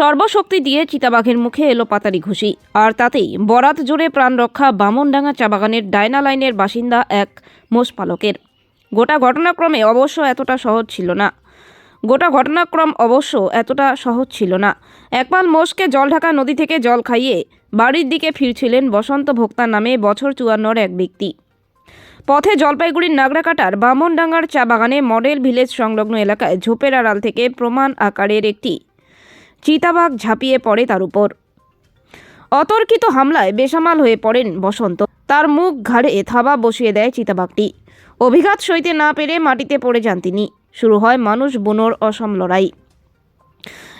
সর্বশক্তি দিয়ে চিতাবাঘের মুখে এলো পাতারি ঘুষি। আর তাতেই বরাত জোরে প্রাণ রক্ষা বামনডাঙ্গা চা বাগানের ডায়না লাইনের বাসিন্দা এক মোষ পালকের। গোটা ঘটনাক্রমে অবশ্য এতটা সহজ ছিল না। গোটা ঘটনাক্রম অবশ্য এতটা সহজ ছিল না। একপাল মোষকে জলঢাকা নদী থেকে জল খাইয়ে বাড়ির দিকে ফিরছিলেন বসন্ত ভোক্তা নামে বছর চুয়ান্নর এক ব্যক্তি। পথে জলপাইগুড়ির নাগরাকাটার বামনডাঙ্গার চা বাগানে মডেল ভিলেজ সংলগ্ন এলাকায় ঝোপের আড়াল থেকে প্রমাণ আকারের একটি চিতাবাঘ ঝাঁপিয়ে পড়ে তার উপর। অতর্কিত হামলায় বেসামাল হয়ে পড়েন বসন্ত। তার মুখ ঘাড়ে থাবা বসিয়ে দেয় চিতাবাঘটি। অভিঘাত সইতে না পেরে মাটিতে পড়ে যান তিনি। শুরু হয় মানুষ বুনোর অসম লড়াই।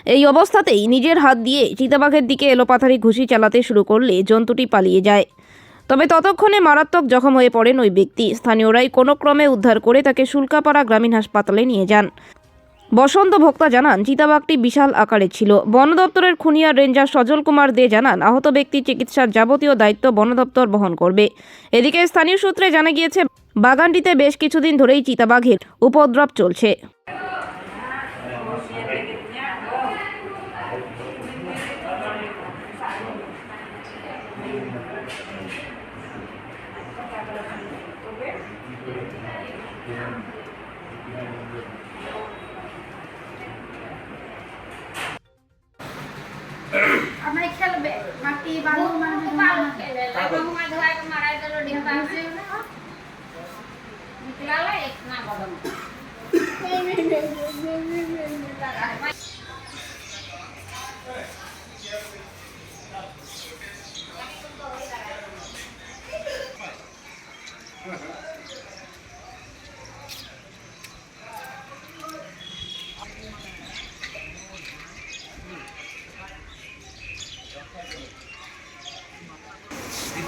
এই অবস্থাতেই নিজের হাত দিয়ে চিতাবাঘের দিকে এলোপাথারি ঘুষি চালাতে শুরু করলে জন্তুটি পালিয়ে যায়। তবে ততক্ষণে মারাত্মক জখম হয়ে পড়েন ওই ব্যক্তি। স্থানীয়রাই কোনো ক্রমে উদ্ধার করে তাকে শুল্কাপাড়া গ্রামীণ হাসপাতালে নিয়ে যান। বসন্ত ভোক্তা জানান, চিতাবাঘটি বিশাল আকারে ছিল বন দপ্তরের খুনিয়া রেঞ্জার সজল কুমার দে জানান, আহত ব্যক্তি চিকিৎসার যাবতীয় দায়িত্ব বন দপ্তর বহন করবে এদিকে স্থানীয় সূত্রে জানা গিয়েছে, বাগানটিতে বেশ কিছুদিন ধরেই চিতাবাঘের উপদ্রব চলছে Thank you. mati bangun mati bangun mati bangun mati bangun mati bangun mati bangun mati bangun mati bangun mati bangun mati bangun mati bangun